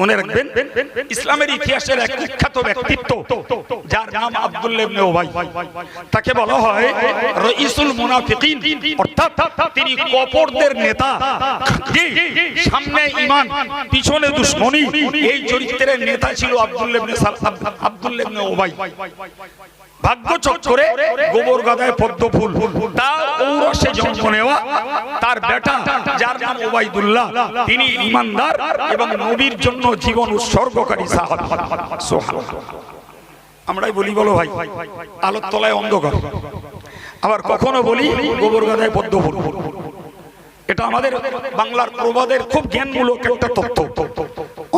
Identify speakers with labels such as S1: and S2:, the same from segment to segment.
S1: মনে রাখবেন ইসলামের ইতিহাসের এক বিখ্যাত ব্যক্তিত্ব যার নাম আব্দুল্লাহ ইবনে উবাই। তাকে বলা হয় রইসুল মুনাফিকিন। অর্থাৎ তিনি কপরদের নেতা সামনে ঈমান পিছনে দুশমনি। এই চরিত্রের নেতা ছিল আব্দুল্লাহ ইবনে উবাই। ভাগ্য চক্করে গোবর গাদায় পদ্ম ফুল। তার নেওয়া তার ওবাইদুল্লাহ তিনি এবং নবীর জন্য জীবন উৎসর্গকারী আমরাই বলি, বলো ভাই, আলোর তলায় অন্ধকার। আবার কখনো বলি, গোবর গাদায় পদ্ম ফুল। এটা আমাদের বাংলার প্রবাদের খুব জ্ঞানমূলক একটা তথ্য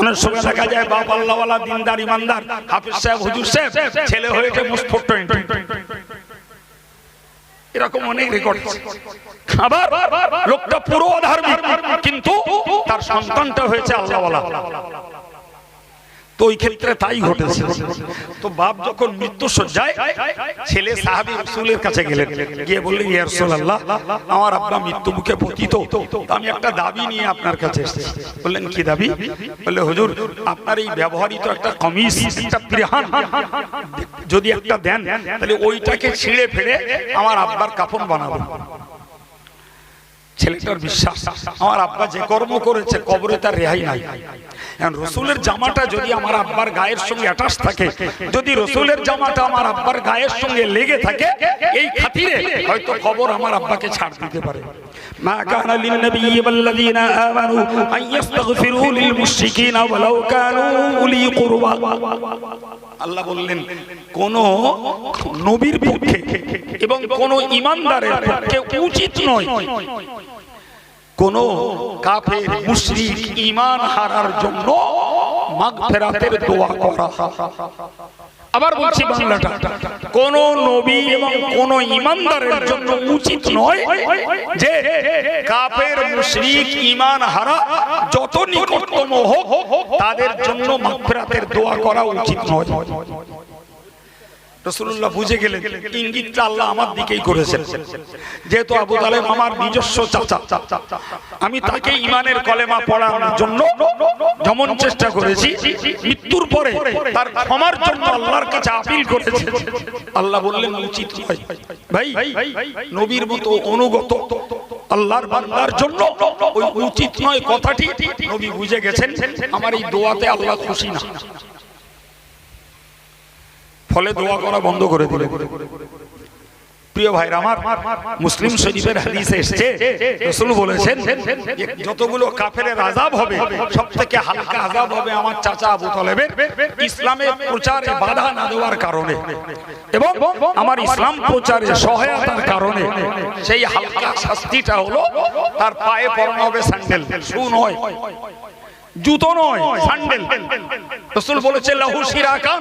S1: অনেক সময় দেখা যায়, বাপ আল্লাহওয়ালা, দিনদার, ইমানদার, হাফিজ সাহেব, হুজুর সাহেব, ছেলে হয়েছে মুসফট এরকম অনেক রেকর্ড খাবার লোকটা পুরো ধার্মিক কিন্তু তার সন্তানটা হয়েছে আল্লাহওয়ালা। তো ওই ক্ষেত্রে তাই ঘটেছে। তো বাপ যখন মৃত্যু সজ্জায় ছেলে সাহাবি রসুলের কাছে গেলেন। গিয়ে বললেন, ইয়া রাসূলুল্লাহ, আমার আব্বা মৃত্যু মুখে পতিত। আমি একটা দাবি নিয়ে আপনার কাছে বললেন, কি দাবি? বললে, হুজুর, আপনার এই ব্যবহৃত একটা কমিজ একটা যদি একটা দেন, তাহলে ওইটাকে ছিঁড়ে ফেড়ে আমার আব্বার কাফন বানাবো। ছেলেটার বিশ্বাস। আমার আব্বা যে কর্ম করেছে, কবরে তার রেহাই নাই। রসুলের জামাটা যদি আমার আব্বার গায়ের সঙ্গে অ্যাটাচ থাকে, যদি রসুলের জামাটা আমার আব্বার গায়ের সঙ্গে লেগে থাকে, এই খাতিরে হয়তো কবর আমার আব্বাকে ছাড় দিতে পারে। আল্লাহ বললেন, কোন নবীর পক্ষে এবং কোন ইমানদারের পক্ষে উচিত নয় কোন কাফের, মুশরিক ঈমান হারার জন্য মাগফিরাতের দোয়া করা। আবার বলছি বাংলাটা, কোন নবী এবং কোন ইমানদারের জন্য উচিত নয় যে কাফের, মুশরিক ঈমান হারা যত নিকটতম হোক, তাদের জন্য মাগফিরাতের দোয়া করা উচিত নয়। রসুল্লাহ বুঝে গেলেন ইঙ্গিতটা আল্লাহ আমার দিকেই করেছেন। যেহেতু আবু তালেব আমার নিজস্ব চাচা। আমি তাকে ইমানের কলেমা পড়ানোর জন্য যেমন চেষ্টা করেছি। মৃত্যুর পরে তার ক্ষমার জন্য আল্লাহর কাছে আপিল করেছে। আল্লাহ বললেন উচিত ভাই নবীর মতো অনুগত আল্লাহর বান্দার জন্য ওই উচিত নয় কথাটি। নবী বুঝে গেছেন। আমার এই দোয়াতে আল্লাহ খুশি না। ফলে দোয়া করা বন্ধ করে দিলেন। প্রিয় ভাইরা আমার মুসলিম শরীফের হাদিসে এসেছে রাসূল বলেছেন যতগুলো কাফেরের আযাব হবে সবথেকে হালকা আযাব হবে আমার চাচা আবু তালেবের ইসলামের প্রচারে বাধা না দেওয়ার কারণে এবং আমার ইসলাম প্রচারে সহায়তার কারণে সেই হালকা শাস্তিটা হলো তার পায়ে পরানো হবে স্যান্ডেল শু নয়। জুতো নয় স্যান্ডেল। রসুল বলেছে লাহু সিরাকান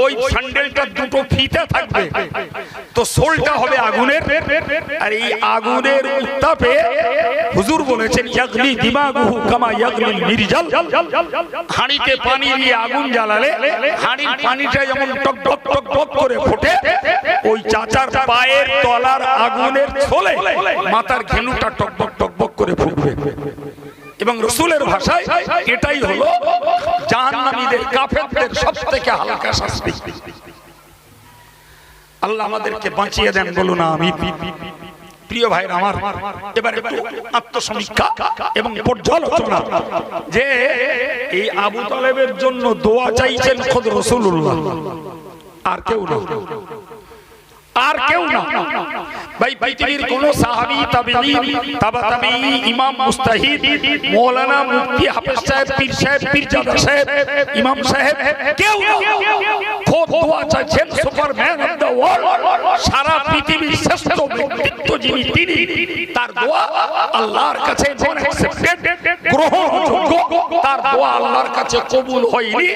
S1: ওই স্যান্ডেলটা দুটো ফিতে থাকবে। তো সোলটা হবে আগুনের। আর এই আগুনের উত্তাপে হুজুর বলেছেন ইয়াগলি দিমাগুহু কামা ইয়াগলি মির্জাল। হাঁড়িতে পানি দিয়ে আগুন জ্বালালে হাঁড়ির পানিটা যেমন টক টক টক টক করে ফোটে ওই চাচার পায়ের তলার আগুনের ছোলে মাথার ঘেনুটা টক টক টকবক করে ফুটবে। এবং রসুলের ভাষায় এটাই হলো জাহান্নামীদের কাফেরদের সবথেকে হালকা শাস্তি। আল্লাহ আমাদেরকে বাঁচিয়ে দেন বলুন আমি প্রিয় ভাইরা আমার, এবারে আত্মসমীক্ষা এবং পর্যালোচনা যে এই আবু তালেবের জন্য দোয়া চাইছেন খোদ রসুল্লাহ আর কেউ না। আর কেউ না। ভাই, পৃথিবীর কোন সাহাবী তাবেঈন তাবা তাবেঈ ইমাম মুস্তাহিদ মাওলানা মুফতি হাফেজ সাহেব, পীর সাহেব, পীরজাদা সাহেব, ইমাম সাহেব, কেউ না। খোদ দোয়া সুপারম্যান অফ ওয়ার্ল্ড। সারা পৃথিবীর শ্রেষ্ঠ ব্যক্তিত্ব যিনি, তিনি, তার দোয়া আল্লাহর কাছে তার দোয়া আল্লাহর কাছে কবুল হয়নি।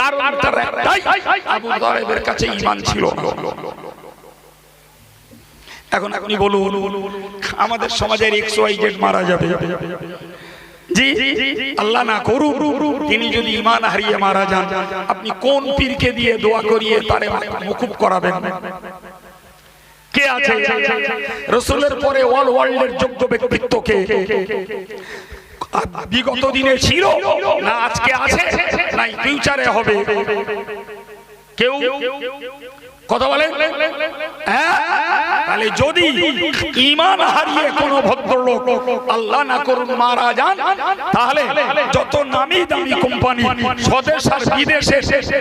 S1: কারণ তার একটাই, আবু কাছে ঈমান ছিল। এখন আপনি বলুন আমাদের সমাজের এক্স ওয়াই জেড মারা যাবে জি আল্লাহ না করুন তিনি যদি ইমান হারিয়ে মারা যান আপনি কোন পীরকে দিয়ে দোয়া করিয়ে তারে মুকুব করাবেন কে আছে রসুলের পরে অল ওয়ার্ল্ডের যোগ্য ব্যক্তিত্ব কে বিগত দিনে ছিল না আজকে আছে নাই ফিউচারে হবে কেউ কথা বলে হ্যাঁ? তাহলে যদি ইমান হারিয়ে কোন ভদ্রলোক আল্লাহ না করুন, মারা যান, তাহলে যত নামি দামি কোম্পানি, স্বদেশ আর বিদেশে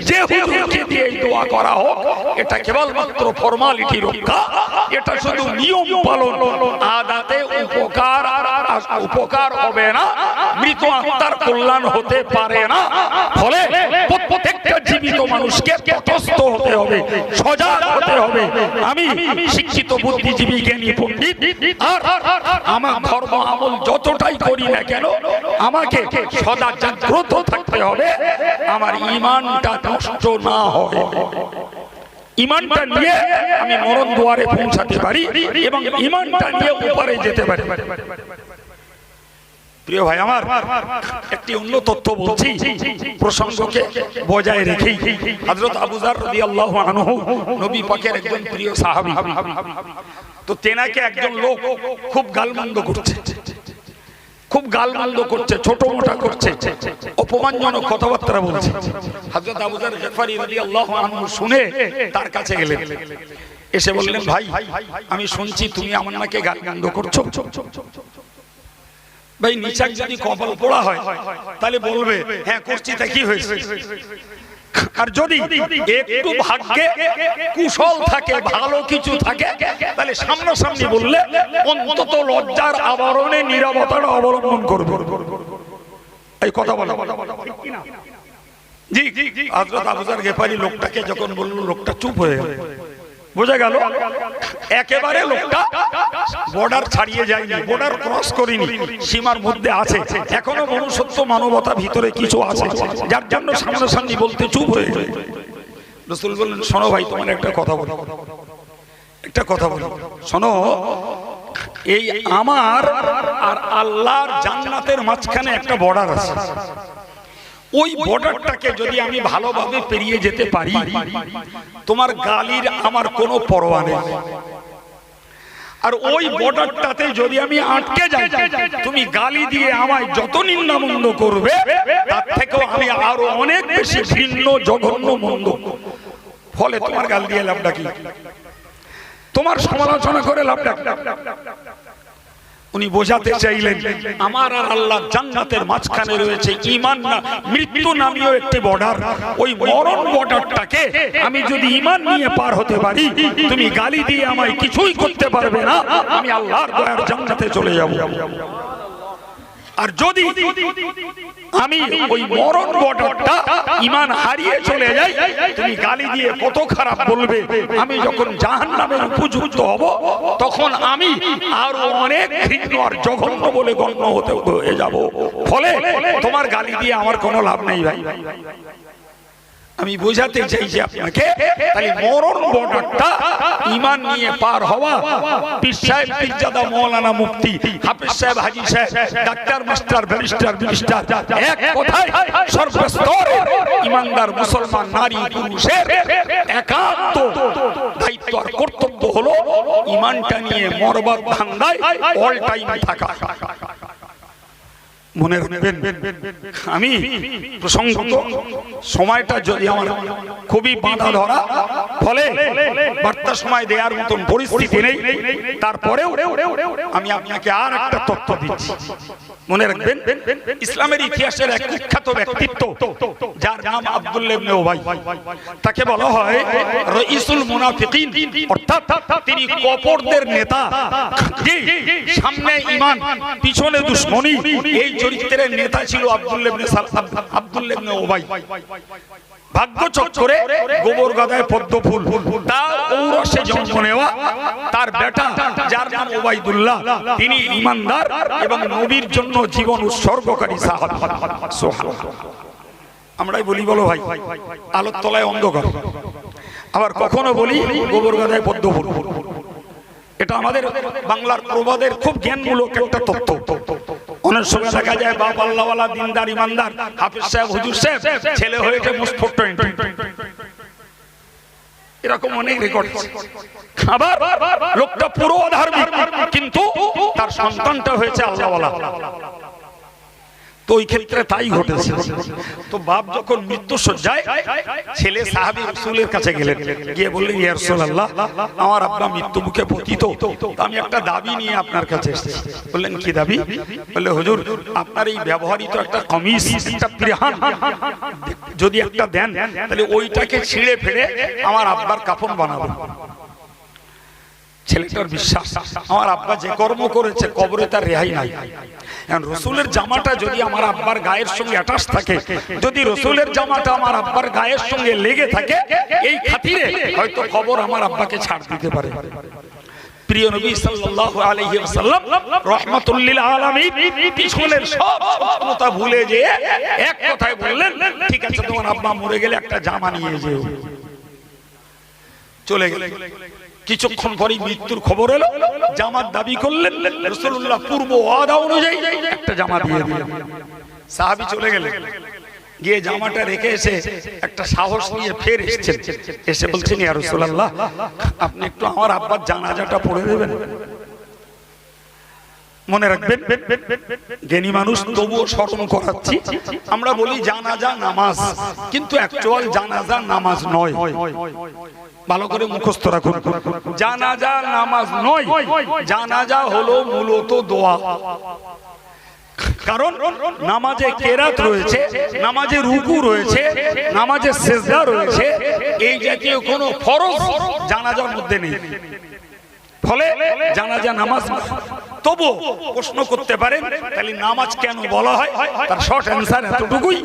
S1: যে হুজুরকে দিয়ে দোয়া করা হোক, এটা কেবলমাত্র ফর্মালিটি রক্ষা, এটা শুধু নিয়ম পালন, আদাতে উপকার উপকার হবে না, মৃত আত্মার কল্যাণ হতে পারে না ফলে হতে হবে সজাগ হতে হবে। আমি শিক্ষিত বুদ্ধিজীবী জ্ঞানী পণ্ডিত। আর আমার ধর্ম আমল যতটাই করি না কেন আমাকে সদা জাগ্রত থাকতে হবে। আমার ইমানটা নষ্ট না হয়। ইমানটা নিয়ে আমি মরণ দুয়ারে পৌঁছাতে পারি এবং ইমানটা নিয়ে উপরে যেতে পারি। প্রিয় ভাই, আমার একটি অন্য তথ্য বলছি, প্রসঙ্গকে বজায় রেখেই। হযরত আবু যার রাদিয়াল্লাহু আনহু, নবী পাকের একজন প্রিয় সাহাবী। তো তেনাকে একজন লোক খুব গালমন্দ করছে, খুব গালমন্দ করছে, ছোট মোটা করছে, অপমানজনক কথাবার্তা বলছে। হযরত আবু যার গফারি রাদিয়াল্লাহু আনহু শুনে তার কাছে গেলেন। এসে বললেন, ভাই, আমি শুনছি তুমি আমার নাকে গালমন্দ করছ। ভাই, নিচাক যদি কপাল পোড়া হয়, তাহলে বলবে হ্যাঁ করছি তা কি হয়েছে? আর যদি একটু ভাগ্যে কুশল থাকে, ভালো কিছু থাকে, তাহলে সামনাসামনি বললে, অন্তত লজ্জার আবরণে নিরাপত্তার অবলম্বন করবে। এই কথা বলা। জি জি হযরত আবুজার গেফারি লোকটাকে যখন বলল, লোকটা চুপ হয়ে গেল। বোঝা গেল? একেবারে লোকটা বর্ডার ছাড়িয়ে যায়নি বর্ডার ক্রস করিনি, সীমার মধ্যে আছে। এখনও মনুষ্যত্ব মানবতা ভিতরে কিছু আছে। যার জন্য সামনাসামনি বলতে চুপ হয়ে যায়। রসুল বললেন, শোনো ভাই, তোমার একটা কথা বলো। একটা কথা বলো। শোনো, এই আমার আর আল্লাহর জান্নাতের মাঝখানে একটা বর্ডার আছে। ওই বর্ডারটাকে যদি আমি ভালোভাবে পেরিয়ে যেতে পারি, তোমার গালির আমার কোনো পরোয়া নেই। আর ওই বর্ডারটাতে যদি আমি আটকে যাই, তুমি গালি দিয়ে আমায় যত নিন্দামন্দ করবে, তার থেকেও আমি আরও অনেক বেশি ভিন্ন, জঘন্য মন্দ। ফলে তোমার গাল দিয়ে লাভটা কি? তোমার সমালোচনা করে লাভটা উনি বোঝাতে চাইলেন, আমার আর আল্লাহ জান্নাতের মাঝখানে রয়েছে ইমান না, মৃত্যু নামীয় একটি বর্ডার ওই মরণ বর্ডারটাকে আমি যদি ইমান নিয়ে পার হতে পারি, তুমি গালি দিয়ে আমায় কিছুই করতে পারবে না, আমি আল্লাহর দয়ার জান্নাতে চলে যাব। আর যদি আমি ওই মরণ বর্ডারটা ইমান হারিয়ে চলে যাই, তুমি গালি দিয়ে কত খারাপ বলবে? আমি যখন জাহান নামের উপযুক্ত হব, তখন আমি আরও অনেক ঘৃণ্য আর জঘন্য বলে গণ্য হতে হয়ে যাব। ফলে তোমার গালি দিয়ে আমার কোনো লাভ নেই ভাই। আমি বোঝাতে চাইছি আপনাকে তাই মরণ বর্ডারটা ইমান নিয়ে পার হওয়া। পীর সাহেব পীরজাদা মৌলানা মুফতি হাফিজ সাহেব হাজি সাহেব ডাক্তার মাস্টার ব্যারিস্টার মিনিস্টার এক কথায় সর্বস্তরে ইমানদার মুসলমান নারী পুরুষের একান্ত দায়িত্ব আর কর্তব্য হলো ইমানটা নিয়ে মরবাদ ধান্দায় অল টাইম থাকা। মনে রাখবেন, আমি প্রসঙ্গত সময়টা যদি আমার খুবই বাঁধা ধরা, ফলে বার্তা সময় দেওয়ার মতন পরিস্থিতি নেই, তারপরেও আমি আপনাকে আর একটা তথ্য দিচ্ছি। মনে রাখবেন, ইসলামের ইতিহাসের এক বিখ্যাত ব্যক্তিত্ব, যার নাম আব্দুল্লাহ ইবনে তাকে বলা হয় রইসুল মুনাফিকিন, অর্থাৎ তিনি কপরদের নেতা। সামনে ঈমান, পিছনে দুশমনী, এই চরিত্রের নেতা ছিল ইবনে সালাম আব্দুল্লাহ ভাগ্য চক্করে গোবর গাদায় পদ্ম ফুল। তার ঔরসে জন্ম নেওয়া তার বেটা, যার নাম ওবাইদুল্লাহ তিনি ইমানদার এবং নবীর জন্য জীবন উৎসর্গকারী সাহাব। আমরাই বলি, বলো ভাই, আলোর তলায় অন্ধকার। আবার কখনো বলি, গোবর গাদায় পদ্ম ফুল। এটা আমাদের বাংলার প্রবাদের খুব জ্ঞানমূলক একটা তথ্য অনেক সময় দেখা যায়, বাপ আল্লাহওয়ালা, দিনদার, ইমানদার, হাফিজ সাহেব, হুজুর সাহেব, ছেলে হয়েছে মুসফট এরকম অনেক রেকর্ড আবার লোকটা পুরো অধার্মিক কিন্তু তার সন্তানটা হয়েছে আল্লাহওয়ালা। তো ওই ক্ষেত্রে তাই ঘটেছে। তো বাপ যখন মৃত্যু সজ্জায় ছেলে সাহাবি রসুলের কাছে গেলেন। গিয়ে বললেন, ইয়া রাসূলুল্লাহ, আমার আব্বা মৃত্যু মুখে পতিত। আমি একটা দাবি নিয়ে আপনার কাছে এসেছি। বললেন, কি দাবি? বললে, হুজুর, আপনার এই ব্যবহৃত একটা কমিজ, একটা পিরহান। যদি একটা দেন, তাহলে ওইটাকে ছিঁড়ে ফেড়ে আমার আব্বার কাফন বানাবো। ছেলেটার বিশ্বাস। আমার আব্বা যে কর্ম করেছে, কবরে তার রেহাই নাই। এখন রসুলের জামাটা যদি আমার আব্বার গায়ের সঙ্গে অ্যাটাচ থাকে, যদি রসুলের জামাটা আমার আব্বার গায়ের সঙ্গে লেগে থাকে, এই খাতিরে হয়তো খবর আমার আব্বাকে ছাড় দিতে পারে। প্রিয় ভুলে এক কথায় আব্বা মরে গেলে একটা জামা নিয়ে চলে গেল। কিছুক্ষণ পরে মৃত্যুর খবর এলো জামার দাবি করলেন রসুল্লাহ পূর্ব ওয়াদা অনুযায়ী একটা জামা দিয়ে সাহাবি চলে গেলেন। গিয়ে জামাটা রেখে এসে একটা সাহস নিয়ে ফের এসেছেন। এসে বলছেন আপনি একটু আমার আব্বার জানাজাটা পড়ে দেবেন। মনে রাখবেন? জ্ঞানী মানুষ তবুও স্মরণ করাচ্ছি। আমরা বলি জানাজা নামাজ, কিন্তু অ্যাকচুয়াল জানাজা নামাজ নয়। ভালো করে মুখস্থ রাখুন। জানাজা নামাজ নয়, জানাজা হলো মূলত দোয়া। কারণ নামাজে কেরাত রয়েছে, নামাজে রুকু রয়েছে, নামাজে সেজদা রয়েছে, এই জাতীয় কোনো ফরজ জানাজার মধ্যে নেই। ফলে জানাজা, নামাজ। তবু প্রশ্ন করতে পারেন তাহলে নামাজ কেন বলা হয়? তার শর্ট অ্যান্সার এতটুকুই,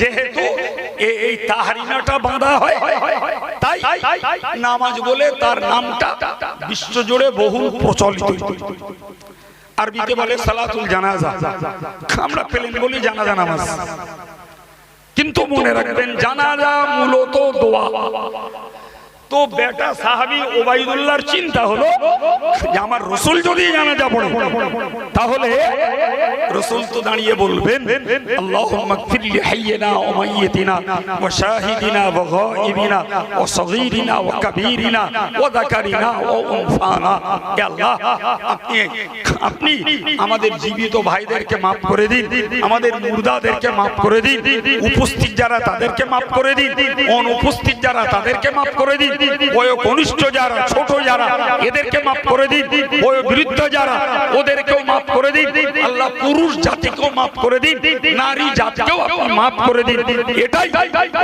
S1: যেহেতু এই তাহারিনাটা বাঁধা হয়, তাই নামাজ বলে তার নামটা বিশ্বজুড়ে বহু প্রচলিত। আরবিতে বলে সালাতুল জানাজা। আমরা পেলেন বলি জানাজা, নামাজ। কিন্তু মনে রাখবেন, জানাজা মূলত দোয়া। তো বেটা সাহাবি ওবাইদুল্লাহর চিন্তা হলো যে আমার রসুল যদি জানাজা পড়ে, তাহলে রসুল তো দাঁড়িয়ে বলবেন, আল্লাহুম্মা হাইয়িনা মাইয়িতিনা ওয়া শাহিদিনা ওয়া গায়িবিনা ওয়া সগীরিনা ওয়া কাবীরিনা ওয়া যাকারিনা হে আল্লাহ, আপনি আপনি আমাদের জীবিত ভাইদেরকে maaf করে দিন, আমাদের মুর্দাদেরকে maaf করে দিন, উপস্থিত যারা তাদেরকে maaf করে দিন, অনুপস্থিত যারা তাদেরকে maaf করে দিন বয় কনিষ্ঠ যারা, ছোট যারা, এদেরকে মাফ করে দিন। বয় বৃদ্ধ যারা, ওদেরকেও মাফ করে দিন। আল্লাহ পুরুষ জাতিকেও মাফ করে দিন। নারী জাতিকেও আপনি করে দিন। এটাই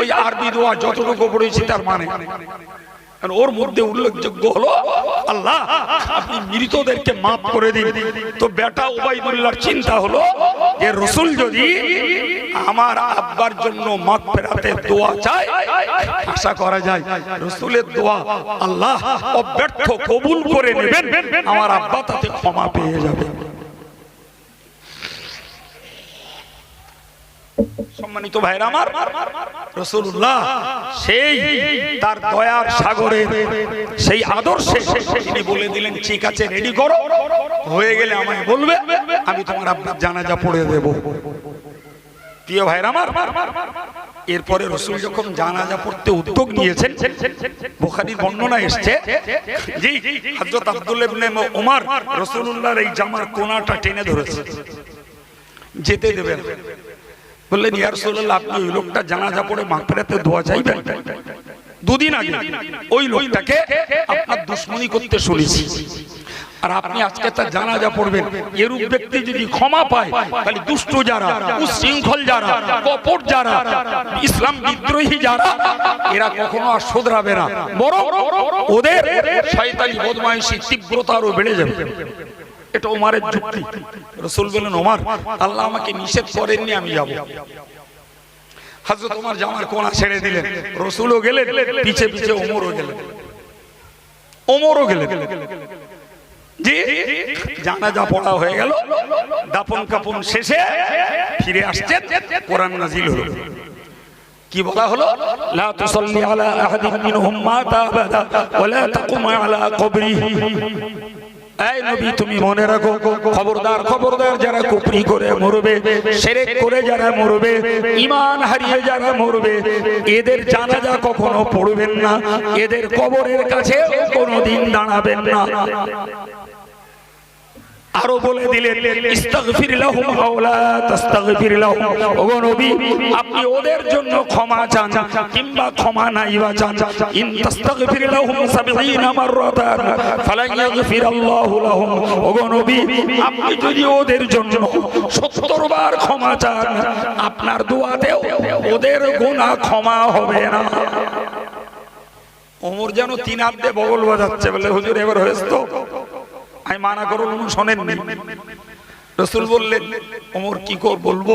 S1: ওই আরবি দোয়া, যতটুকু পড়েছি তার মানে। ওর মধ্যে উল্লেখযোগ্য হলো, আল্লাহ, আপনি মৃতদেরকে মাফ করে দিন। তো বেটা ওবাইদুল্লাহর চিন্তা হলো যে রসুল যদি আমার আব্বার জন্য মাফ ফেরাতে দোয়া চায়, আশা করা যায় রসুলের দোয়া আল্লাহ অব্যর্থ কবুল করে নেবেন, আমার আব্বা তাতে ক্ষমা পেয়ে যাবে। সম্মানিত ভাইরা আমার রসুল্লাহ সেই তার দয়ার সাগরে সেই আদর্শে তিনি বলে দিলেন ঠিক আছে রেডি করো হয়ে গেলে আমায় বলবে আমি তোমার আপনার জানাজা পড়ে দেব প্রিয় ভাইরা আমার এরপরে রসুল যখন জানাজা পড়তে উদ্যোগ নিয়েছেন বোখারির বর্ণনা এসছে জি হযরত আব্দুল্লাহ ইবনে ওমর রাসূলুল্লাহর এই জামার কোনাটা টেনে ধরেছে যেতে দেবেন বললেন, ইয়া রাসূলুল্লাহ, আপনি ওই লোকটা জানাজা পড়ে মাগফিরাতে দোয়া চাইবেন? দুদিন আগে ওই লোকটাকে আপনার দুশ্মনী করতে শুনেছি। আর আপনি আজকে তার জানাজা পড়বেন। এরূপ ব্যক্তি যদি ক্ষমা পায়, তাহলে দুষ্ট যারা, উশৃঙ্খল যারা, কপট যারা, ইসলাম বিদ্রোহী যারা, এরা কখনো আর শোধরাবে না। বরং ওদের শয়তানি বদমাইশি তীব্রতা আরও বেড়ে যাবে। এটা ওমারের যুক্তি। রসুল বলেন ওমার, আল্লাহ আমাকে নিষেধ করেননি, আমি যাব। হাজরত ওমার জামার কোনা ছেড়ে দিলেন। রসুলও গেলেন, পিছে পিছে ওমরও গেলেন। ওমরও গেলেন। জি জানাজা পড়া হয়ে গেল দাপন কাপন শেষে ফিরে আসছেন, কোরআন নাজিল হলো। কি বলা হলো? লা তুসাল্লি আলা আহাদিন মিনহুম মাতা আবাদা ওয়া লা তাকুম আলা কবরিহি। এই নবী তুমি মনে রাখো খবরদার খবরদার যারা কুপরি করে মরবে সেরেক করে যারা মরবে ইমান হারিয়ে যারা মরবে এদের জানাজা কখনো পড়বেন না এদের কবরের কাছে কোনোদিন দাঁড়াবেন না। আরও বলে দিলেন আপনি ওদের জন্য ক্ষমা চান, কিংবা ক্ষমা নাই বা চান। ইন তাস্তাগফির লাহুম 70 মাররাতান ফালান ইয়াগফির আল্লাহু লাহুম। ওগো নবী, আপনি যদি ওদের জন্য 70 বার ক্ষমা চান, আপনার দোয়াতেও ওদের গুনাহ ক্ষমা হবে না। ওমর যেন তিন দিয়ে বগল বাজাচ্ছে বলে, হুজুর, এবার হয়েছে তো? আমি মানা করুন শোনেননি। রসুল বললেন, ওমর, কি কর বলব?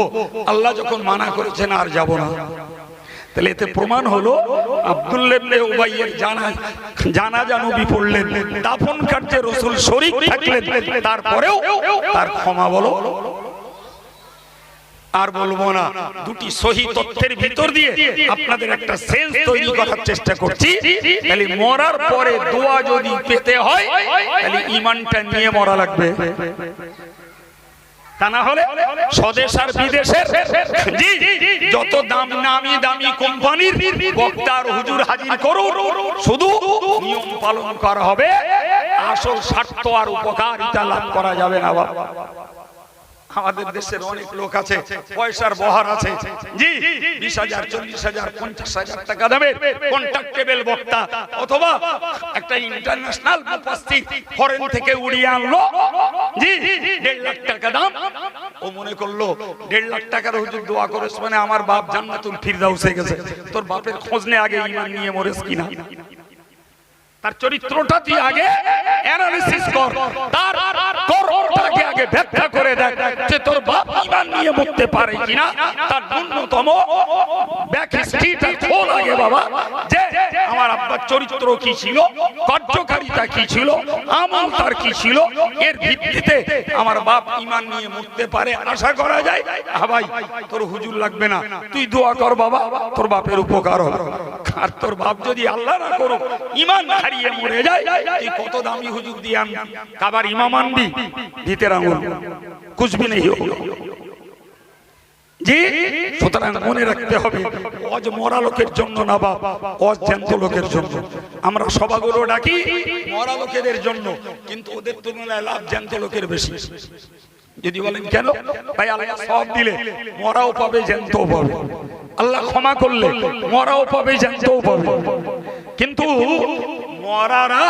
S1: আল্লাহ যখন মানা করেছেন, আর যাব না। তাহলে এতে প্রমাণ হলো আব্দুল্লাহ উবাইয়ের জানা পড়লেন। রসুল তারপরেও তার ক্ষমা বলো। আর বলব না। দুটি সহি তথ্যের ভিতর দিয়ে আপনাদের একটা সেন্স তৈরি করার চেষ্টা করছি। তাহলে মরার পরে দোয়া যদি পেতে হয়, তাহলে ইমানটা নিয়ে মরা লাগবে। তা না হলে স্বদেশ আর বিদেশের যত দাম নামি দামি কোম্পানির বক্তার হুজুর হাজির করুন, শুধু নিয়ম পালন করা হবে। আসল স্বার্থ আর উপকারিতা লাভ করা যাবে না বাবা। আমাদের দেশের অনেক লোক আছে পয়সার বহার আছে জি বিশ হাজার চল্লিশ হাজার পঞ্চাশ হাজার টাকা দামের কন্ট্রাক্টেবল বক্তা অথবা একটা ইন্টারন্যাশনাল উপস্থিত ফরেন থেকে উড়িয়ে আনলো জি দেড় লাখ টাকা দাম ও মনে করল দেড় লাখ টাকার হুজুর দোয়া করেছ মানে আমার বাপ জান্নাতুল ফিরদাউস হয়ে গেছে তোর বাপের খোঁজ নে আগে ইমান নিয়ে মরেস কিনা তার চরিত্রটা তুই আগে অ্যানালিসিস কর। তার কর্মটাকে আগে ব্যাখ্যা করে দেখ যে তোর বাপ ইমান নিয়ে মরতে পারে কিনা। তার ন্যূনতম খোল আগে বাবা। যে আমার আব্বার চরিত্র কি ছিল? কার্যকারিতা কি ছিল? আমল তার কি ছিল? এর ভিত্তিতে আমার বাপ ইমান নিয়ে মরতে পারে আশা করা যায়? ভাই, তোর হুজুর লাগবে না। তুই দোয়া কর বাবা, তোর বাপের উপকার হবে। আর তোর বাপ যদি আল্লাহ না করুক ইমান মরে যায় তুই কত দামি হুজুর দিয়ে কাবার ইমাম আনবি ভিতর আঙুল কুছবি নেই জি সুতরাং মনে রাখতে হবে অজ মরা লোকের জন্য না বাপ অজ জ্যান্ত লোকের জন্য আমরা সভাগুলো ডাকি মরা লোকেদের জন্য কিন্তু ওদের তুলনায় লাভ জ্যান্ত লোকের বেশি যদি বলেন কেন ভাই আল্লাহ সব দিলে মরাও পাবে জ্যান্তও পাবে আল্লাহ ক্ষমা করলে মরাও পাবে জ্যান্তও পাবে কিন্তু মরারা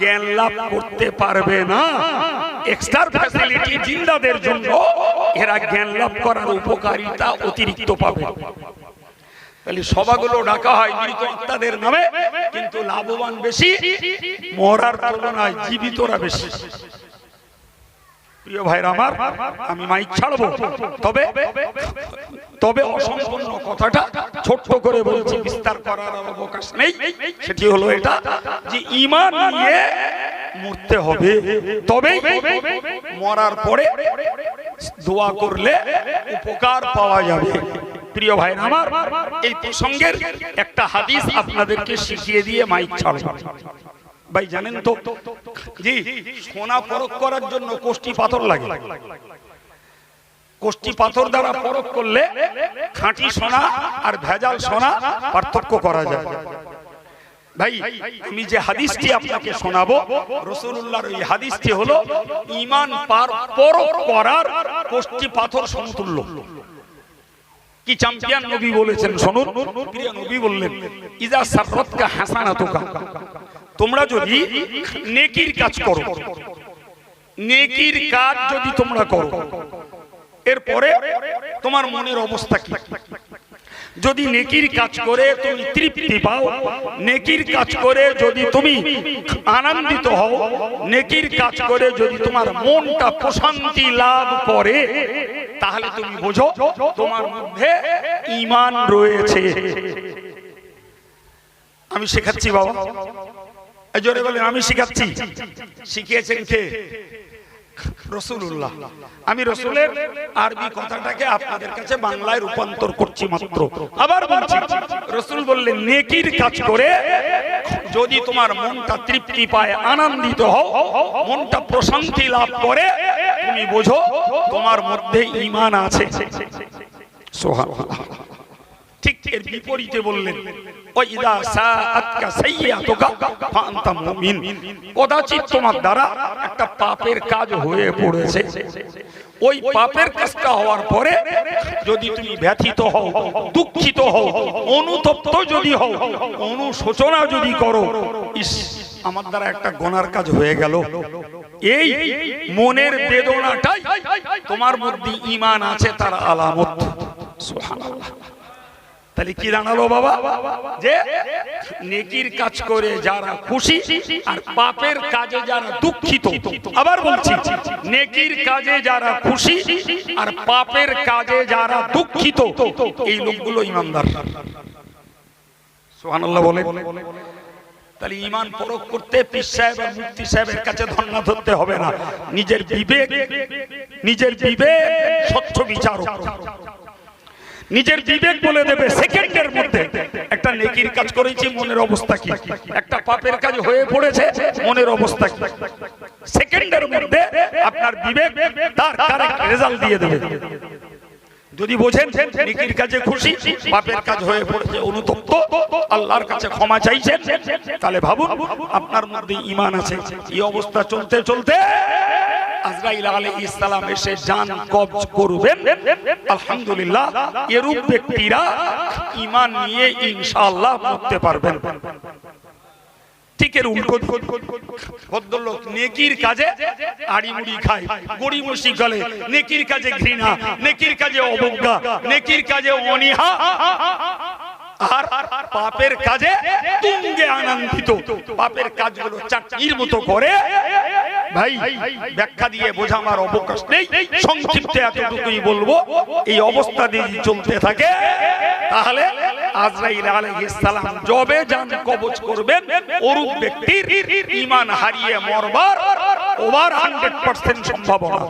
S1: জ্ঞান লাভ করতে পারবে না। এক্সট্রা ফ্যাসিলিটি জিন্দাদের জন্য এরা জ্ঞান লাভ করার উপকারিতা অতিরিক্ত পাবে। তাহলে সভাগুলো ডাকা হয় মৃত আত্মাদের নামে, কিন্তু লাভবান বেশি, মরার তুলনায় জীবিতরা বেশি। প্রিয় ভাইরা আমার, আমি মাইক ছাড়বো। তবে তবে অসম্পূর্ণ কথাটা ছোট্ট করে বলছি, বিস্তার করার অবকাশ নেই। সেটি হলো এটা যে ইমান নিয়ে মরতে হবে। তবে মরার পরে দোয়া করলে উপকার পাওয়া যাবে। প্রিয় ভাই আমার, এই প্রসঙ্গের একটা হাদিস আপনাদেরকে শিখিয়ে দিয়ে মাইক ছাড়বো। ভাই, জানেন তো, জি, সোনা পরক করার জন্য কোষ্টি পাথর লাগে। কোষ্টি পাথর দ্বারা পরক করলে খাঁটি সোনা আর ভেজাল সোনা পার্থক্য করা যায়। ভাই, আমি যে হাদিসটি আপনাকে শোনাবো রসুল্লাহর ওই হাদিসটি হলো, ইমান পার পরক করার কোষ্টি পাথর সমতুল্য। কি চ্যাম্পিয়ন নবী বলেছেন, শুনুন। প্রিয় নবী বললেন, ইজা সাররতকা হাসানাতুকা। তোমরা যদি নেকির কাজ করো, নেকির কাজ যদি তোমরা করো, এরপরে তোমার মনের অবস্থা কি? যদি নেকির কাজ করে তুমি তৃপ্তি পাও, নেকির কাজ করে যদি তুমি আনন্দিত হও, নেকির কাজ করে যদি তোমার মনটা প্রশান্তি লাভ করে, তাহলে তুমি বোঝো তোমার মধ্যে ইমান রয়েছে। আমি শেখাচ্ছি বাবা। জোরে বলেন আমি শিখাচ্ছি। শিখিয়েছেন কে? রসুল্লাহ আমি রসুলের আরবি কথাটাকে আপনাদের কাছে বাংলায় রূপান্তর করছি মাত্র। আবার বলছি রসুল বললেন নেকির কাজ করে যদি তোমার মনটা তৃপ্তি পায় আনন্দিত হও মনটা প্রশান্তি লাভ করে তুমি বোঝো তোমার মধ্যে ইমান আছে। সোহান ঠিক এর বিপরীতে বললেন কদাচিৎ তোমার দ্বারা একটা কাজ হয়ে যদি তুমি ব্যথিত দুঃখিত হও, অনুতপ্ত যদি হও, অনুশোচনা যদি করো, ইস, আমার দ্বারা একটা গোনার কাজ হয়ে গেল। এই মনের বেদনাটাই তোমার মধ্যে ইমান আছে, তার আলামত। সুবহানাল্লাহ। তাহলে কি দাঁড়াল বাবা? যে নেকির কাজ করে যারা খুশি আর পাপের কাজে যারা দুঃখিত, আবার বলছি, নেকির কাজে যারা খুশি আর পাপের কাজে যারা দুঃখিত, এই লোকগুলো ইমানদার। সুবহানাল্লাহ বলে তাহলে ইমান পরখ করতে পীর সাহেব আর মুফতি সাহেবের কাছে ধর্ণা ধরতে হবে না। নিজের বিবেক নিজের বিবেক স্বচ্ছ বিচারক। নিজের বিবেক বলে দেবে সেকেন্ডের মধ্যে। একটা নেকির কাজ করেছি, মনের অবস্থা কি? একটা পাপের কাজ হয়ে পড়েছে, মনের অবস্থা কি? সেকেন্ডের মধ্যে আপনার বিবেক তার রেজাল্ট দিয়ে দেবে। যদি বোঝেন নেকির কাজে খুশি, পাপের কাজ হয়ে পড়েছে, অনুতপ্ত, আল্লাহর কাছে ক্ষমা চাইছেন, তাহলে ভাবুন আপনার মধ্যে ইমান আছে। এই অবস্থা চলতে চলতে আজরাইল আলাইহিস সালাম এসে জান কবজ করবেন। আলহামদুলিল্লাহ, এরূপ ব্যক্তিরা ইমান নিয়ে ইনশাআল্লাহ মরতে পারবেন। ঠিক এর উল্টো ভদ্রলোক নেকির কাজে আড়িমুড়ি খায়। গড়িমসি গলে। নেকির কাজে ঘৃণা। নেকির কাজে অবজ্ঞা। নেকির কাজে অনিহা। আর পাপের কাজে তুঙ্গে আনন্দিত। পাপের কাজগুলো চাকরির মতো করে। ভাই ব্যাখ্যা দিয়ে বোঝামার অবকাশ নেই। সংক্ষিপ্তে এতটুকুই বলব এই অবস্থা দিয়ে চলতে থাকে তাহলে আজরাইল আলাইহিস সালাম জবে জান কবজ করবেন ওরূপ ব্যক্তির ঈমান হারিয়ে মরবার ওভার 100% সম্ভাবনা।